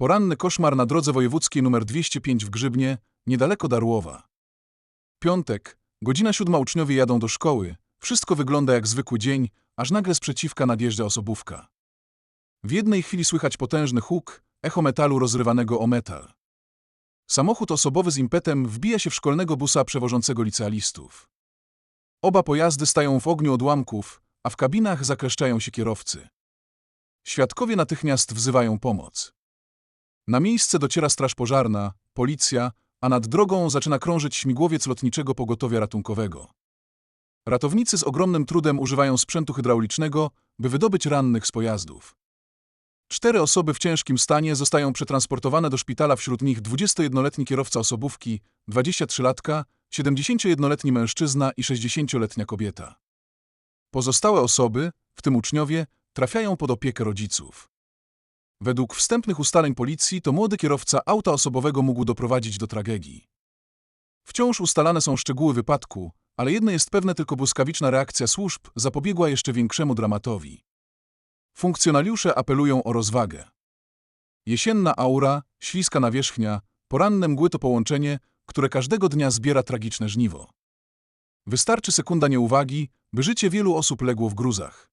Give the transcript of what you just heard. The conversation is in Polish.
Poranny koszmar na drodze wojewódzkiej nr 205 w Grzybnie, niedaleko Darłowa. Piątek, godzina siódma uczniowie jadą do szkoły. Wszystko wygląda jak zwykły dzień, aż nagle z przeciwka nadjeżdża osobówka. W jednej chwili słychać potężny huk, echo metalu rozrywanego o metal. Samochód osobowy z impetem wbija się w szkolnego busa przewożącego licealistów. Oba pojazdy stają w ogniu odłamków, a w kabinach zakreszczają się kierowcy. Świadkowie natychmiast wzywają pomoc. Na miejsce dociera straż pożarna, policja, a nad drogą zaczyna krążyć śmigłowiec lotniczego pogotowia ratunkowego. Ratownicy z ogromnym trudem używają sprzętu hydraulicznego, by wydobyć rannych z pojazdów. Cztery osoby w ciężkim stanie zostają przetransportowane do szpitala, wśród nich 21-letni kierowca osobówki, 23-latka, 71-letni mężczyzna i 60-letnia kobieta. Pozostałe osoby, w tym uczniowie, trafiają pod opiekę rodziców. Według wstępnych ustaleń policji to młody kierowca auta osobowego mógł doprowadzić do tragedii. Wciąż ustalane są szczegóły wypadku, ale jedno jest pewne tylko błyskawiczna reakcja służb zapobiegła jeszcze większemu dramatowi. Funkcjonariusze apelują o rozwagę. Jesienna aura, śliska nawierzchnia, poranne mgły to połączenie, które każdego dnia zbiera tragiczne żniwo. Wystarczy sekunda nieuwagi, by życie wielu osób legło w gruzach.